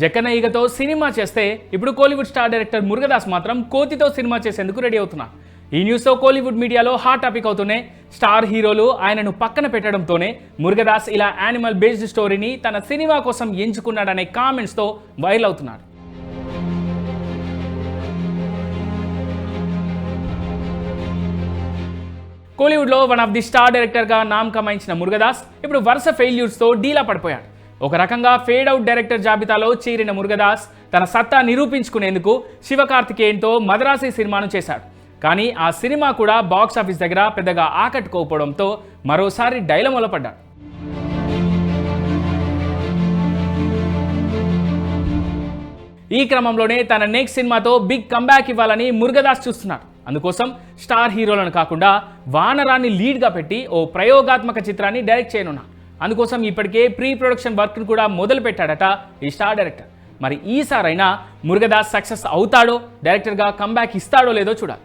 జకనయ్యతో cinema చేస్తే ఇప్పుడు Kollywood star director Murugadoss మాత్రం కోతితో సినిమా చేసేందుకు రెడీ అవుతున్నారు ఈ న్యూస్తో కోలీవుడ్ మీడియాలో హాట్ టాపిక్ అవుతూనే స్టార్ హీరోలు ఆయనను పక్కన పెట్టడంతోనే మురుగదాస్ ఇలా యానిమల్ బేస్డ్ స్టోరీని తన సినిమా కోసం ఎంచుకున్నాడనే కామెంట్స్తో వైరల్ అవుతున్నారు. కోలీవుడ్లో వన్ ఆఫ్ ది స్టార్ డైరెక్టర్గా నామకమాయించిన మురుగదాస్ ఇప్పుడు వరుస ఫెయిల్యూర్స్తో డీలా పడిపోయాడు. ఒక రకంగా ఫేడ్ అవుట్ డైరెక్టర్ జాబితాలో చేరిన మురుగదాస్ తన సత్తా నిరూపించుకునేందుకు శివకార్తికేయన్తో మద్రాసి సినిమాను చేశాడు. కానీ ఆ సినిమా కూడా బాక్స్ ఆఫీస్ దగ్గర పెద్దగా ఆకట్టుకోకపోవడంతో మరోసారి డైలమొల పడ్డాడు. ఈ క్రమంలోనే తన నెక్స్ట్ సినిమాతో బిగ్ కంబ్యాక్ ఇవ్వాలని మురుగదాస్ చూస్తున్నాడు. అందుకోసం స్టార్ హీరోలను కాకుండా వానరాన్ని లీడ్గా పెట్టి ఓ ప్రయోగాత్మక చిత్రాన్ని డైరెక్ట్ చేయనున్నాడు. అందుకోసం ఇప్పటికే ప్రీ ప్రొడక్షన్ వర్క్ను కూడా మొదలు పెట్టాడట ఈ స్టార్ డైరెక్టర్. మరి ఈసారైనా మురుగదాస్ సక్సెస్ అవుతాడో డైరెక్టర్గా కంబ్యాక్ ఇస్తాడో లేదో చూడాలి.